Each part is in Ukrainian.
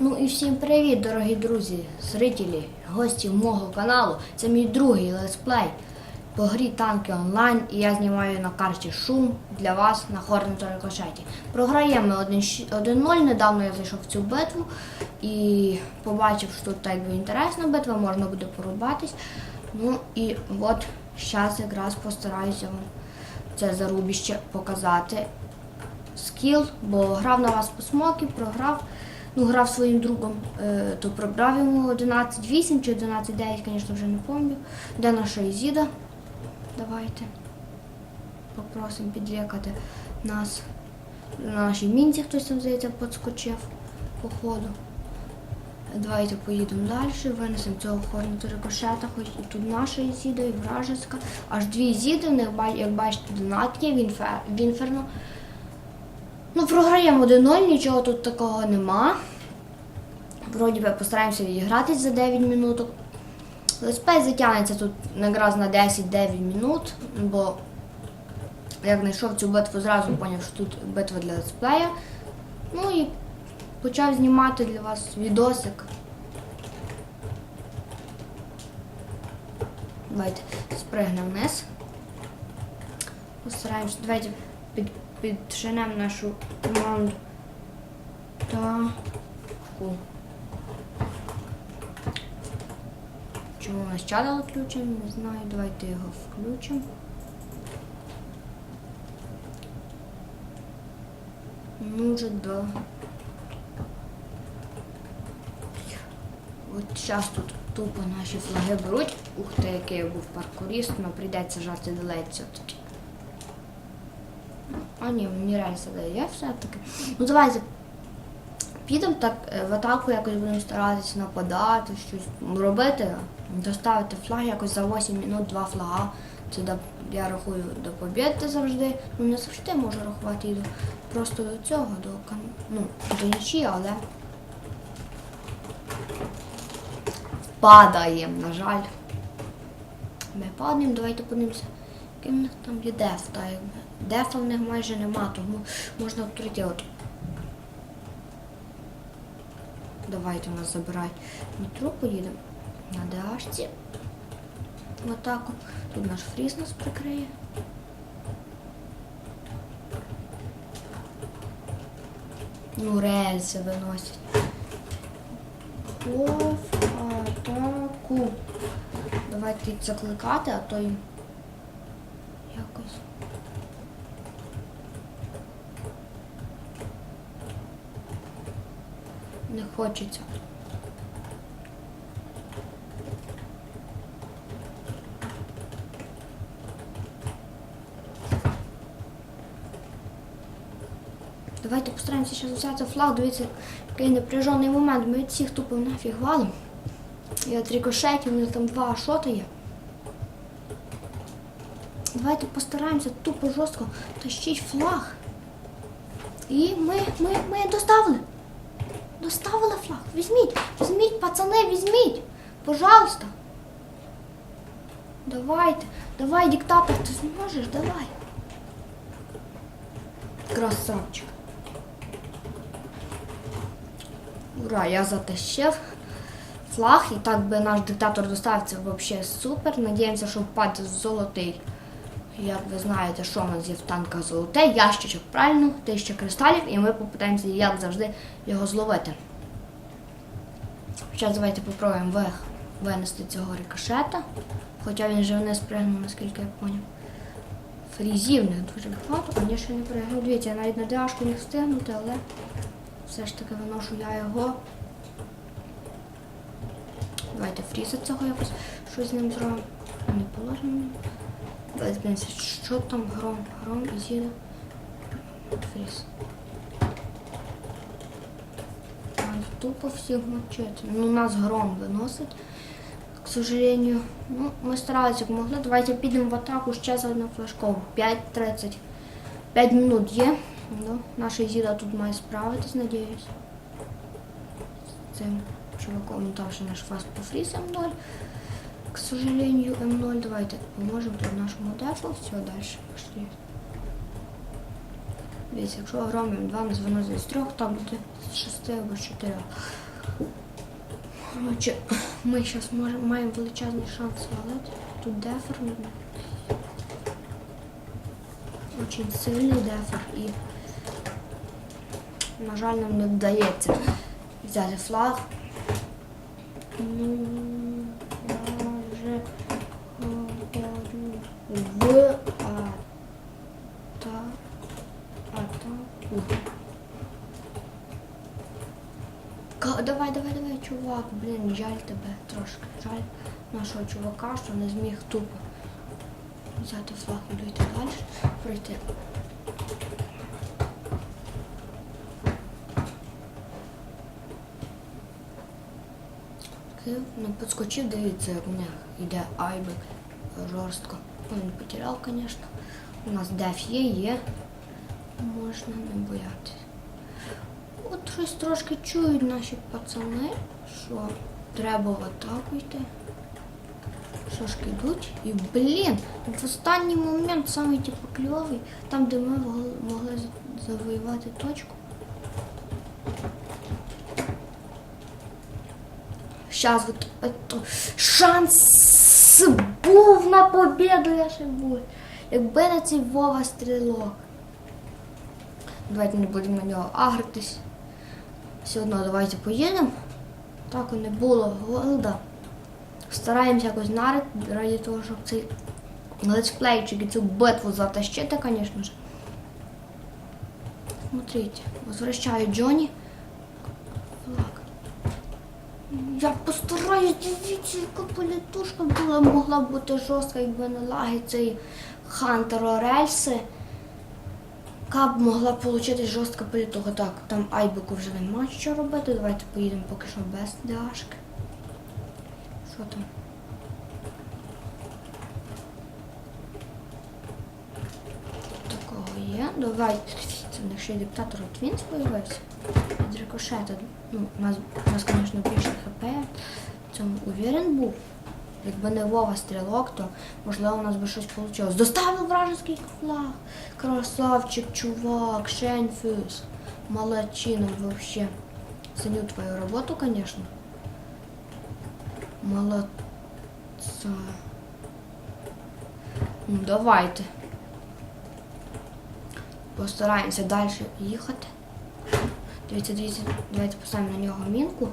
Ну і всім привіт, дорогі друзі, зрителі, гості мого каналу. Це мій другий летсплей по грі танки онлайн, і я знімаю на карті шум для вас на хорну рикошеті. Програємо 1-0. Недавно я зайшов в цю битву і побачив, що тут так би інтересна битва, можна буде порубатись. Ну і от зараз якраз постараюся вам це зарубіще показати скіл, бо грав на вас по смокі, програв. Ну, грав своїм другом, е, то програв йому 11-8 чи 11-9, звісно, вже не пам'ятаю. Де наша Ізіда? Давайте. Попросимо підлікати нас. На нашій мінці хтось там, здається, підскочив по ходу. Давайте поїдемо далі, винесемо цього хорнуту рикошета, хоч і тут наша Ізіда, і вражеська. Аж дві ба- як бачите, донат є, в інфер- в інферно. Ну, програємо 1-0, нічого тут такого нема. Вроді би постараємося відігратись за 9 минуток. Леспей затягнеться тут якраз на 10-9 минут, бо як знайшов цю битву, зразу зрозумів, що тут битва для летсплея. Ну і почав знімати для вас відосик. Давайте спригнемо вниз. Постараємося. Давайте під, підшинемо нашу команду. Таку. Чому у нас чадало включено, не знаю. Давайте його включимо. Ну вже да. От зараз тут тупо наші флаги беруть. Ух ти, який я був паркуріст, але прийдеться жарти делейт все-таки. А ні, мені рельса дає все-таки. Ну давайте підемо так е, в атаку якось будемо старатися нападати, щось робити, доставити флаг якось за 8 минут два флага. Це до, я рахую до побєди завжди. Ну не завжди можу рахувати і до, просто до цього, до ну, до нічі, але падаємо, на жаль. Ми падаємо, давайте подивимося, який в них там є деф, та якби. Дефа в них майже нема, тому можна от. Давайте нас забирай метро, поїдемо на ДАшці. В атаку. Тут наш фріз нас прикриє. Ну, рельси виносять. В атаку. Давайте їх закликати, а то їм якось. Не хочеться. Давайте постараємося зараз взяти флаг. Дивіться, який напряжений момент. Ми всіх тупо нафіг валим. І от рикошетів, у них там два шоти є. Давайте постараємося тупо жорстко тащити флаг. І ми, ми, ми доставили. Доставили флаг. Візьміть, візьміть, пацани, візьміть. Пожалуйста. Давайте, давай, диктатор, ти зможеш, давай. Красавчик. Ура, я затащив флаг, і так би наш диктатор доставив, це взагалі супер. Надіємося, що впаде золотий. Як ви знаєте, що у нас є в танках золоте, ящичок, правильно, тисяча кристалів, і ми попитаємося, як завжди, його зловити. Зараз давайте попробуємо ви- винести цього рикошета. Хоча він вже вниз пригнув, наскільки я зрозумів. Фрізів них дуже багато, я ще не пригнув. Дивіться, я навіть на дяшку не встигнути, але все ж таки виношу я його. Давайте фріза цього якось щось з ним зробимо. Не положимо. Подивимося, що там гром? Гром і зіда. Тупо всіх мочити. Ну, нас гром виносить, к сожалению. Ну, ми старалися як могли. Давайте підемо в атаку ще за одну флешкову. 5.30. 5 минут є. Ну, наша зіда тут має справитись, надіюсь. Цим чуваком там ще наш фаст по фріз М0. К сожалению, М0. Давайте поможемо тут нашому дефу. Все, далі пошли. Дивіться, якщо громимо 2 нас виносить з трьох, там буде з 6 або з 4. Короче, ми зараз маємо величезний шанс свалити. Тут дефер. Очень сильний дефер і, на жаль, нам не вдається взяти флаг. Ну, в ата, атаку. Давай, давай, давай, чувак, блін, жаль тебе трошки. Жаль нашого чувака, що не зміг тупо взяти флаг і дойти далі, пройти. Не підскочив, дивіться, як у них йде айбек жорстко. Ну, Він потеряв, звісно. У нас деф є, є. Можна не боятися. От щось трошки чують наші пацани, що треба в атаку йти. Шашки йдуть. І, блін, в останній момент самий типу кльовий, там, де ми могли, могли за- завоювати точку. Сейчас вот это шанс був на победу, я ще був. Якби не цей Вова стрілок. Давайте не будемо на нього агритись. Все одно давайте поїдемо. Так не було голода. Стараємося якось нарити раді того, щоб цей летсплейчик і цю битву затащити, звісно ж. Смотрите, возвращаю Джонні. Флаг. Я постараюсь, дивіться, яка політушка була, могла бути жорстка, якби не лаги цей Хантер Орельси. Могла б отримати жорстка політуха. Так, там Айбеку вже нема що робити. Давайте поїдемо поки що без ДАшки. Що там? Такого є. Давай. Це в них ще й диктатор Твінс рикошета. Ну, у нас, у нас, звісно, більше ХП. Цьому уверен був. Якби не Вова стрілок, то можливо у нас би щось вийшло. Доставив вражеский флаг. Красавчик, чувак, Шенфюз. Молодчина вообще. Ценю твою работу, конечно. Молодца. Ну, давайте. Постараємося далі їхати. Дивіться, дивіться, давайте поставимо на нього мінку.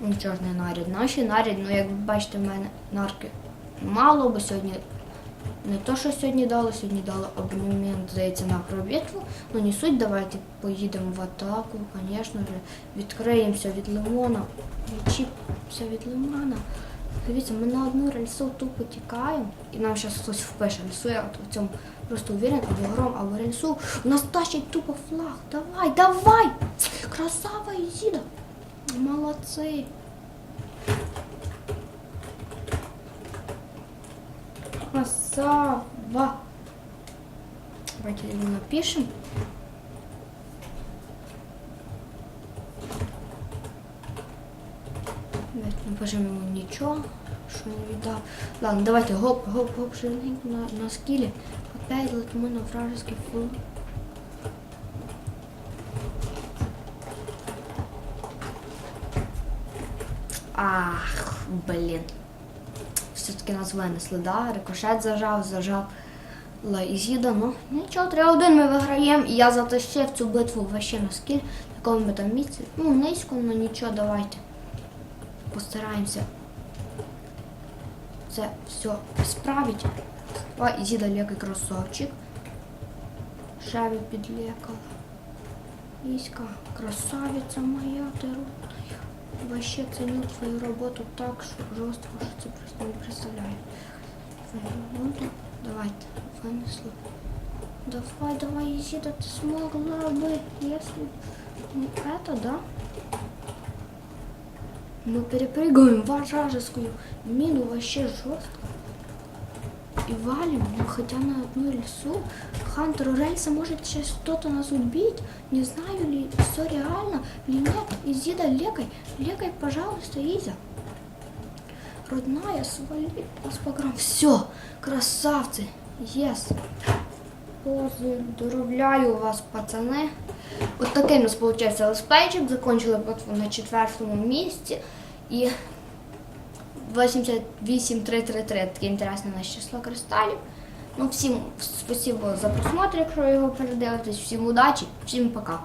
Не наряд. Наші наряд, ну як ви бачите, в мене нарки мало, бо сьогодні не то, що сьогодні дали, сьогодні дали абонемент, здається, на пробітву. Ну не суть, давайте поїдемо в атаку, звісно ж. Відкриємося від лимона, відчіпся від лимона. Дивіться, ми на одну рельсу тупо тікаємо, і нам зараз хтось впише рельсу, я от в цьому просто уверен, або гром, або рельсу. У нас тащить тупо флаг. Давай, давай! Красава Ізіда! Молодці! Красава! Давайте его напишем. Давайте напишем ему ничего, что не віддав. Ладно, давайте гоп, гоп, гоп, швиденько на, на скілі. Опять летимо на вражеский фул. Ах, блін. Все-таки нас винесли, да? Рикошет зажав, зажав Лаїзіда. Ну, нічого, 3-1 ми виграємо. І я затащив цю битву вообще на скіль. В якому ми там місці. Ну, низько, ну нічого, давайте. Постараємося це все справити. О, Ізіда легкий красавчик. Шаві підлекала. Іська, красавиця моя, ти. вообще ценил свою работу так жестко, что ты просто не представляешь. Работу. Ну давай, вынесла. Давай, давай, Езида, ты смогла бы, если это, да? Мы перепрыгиваем в вражескую мину вообще жестко. И валим, ну, хотя на одну рельсу. Хантер Рельса может сейчас кто-то нас убить. Не знаю ли все реально или нет. Изида, легай, легай, пожалуйста, Изя. Родная, свали нас по грам. Все, красавцы, єс. Поздравляю вас, пацани. От такий у нас виходить лесплейчик. Закончили на четвертому місці. І 88333 таке інтересне наше число кристалів. Ну, всім спасибо за просмотр, якщо його передивитесь. Всім удачі, всім пока.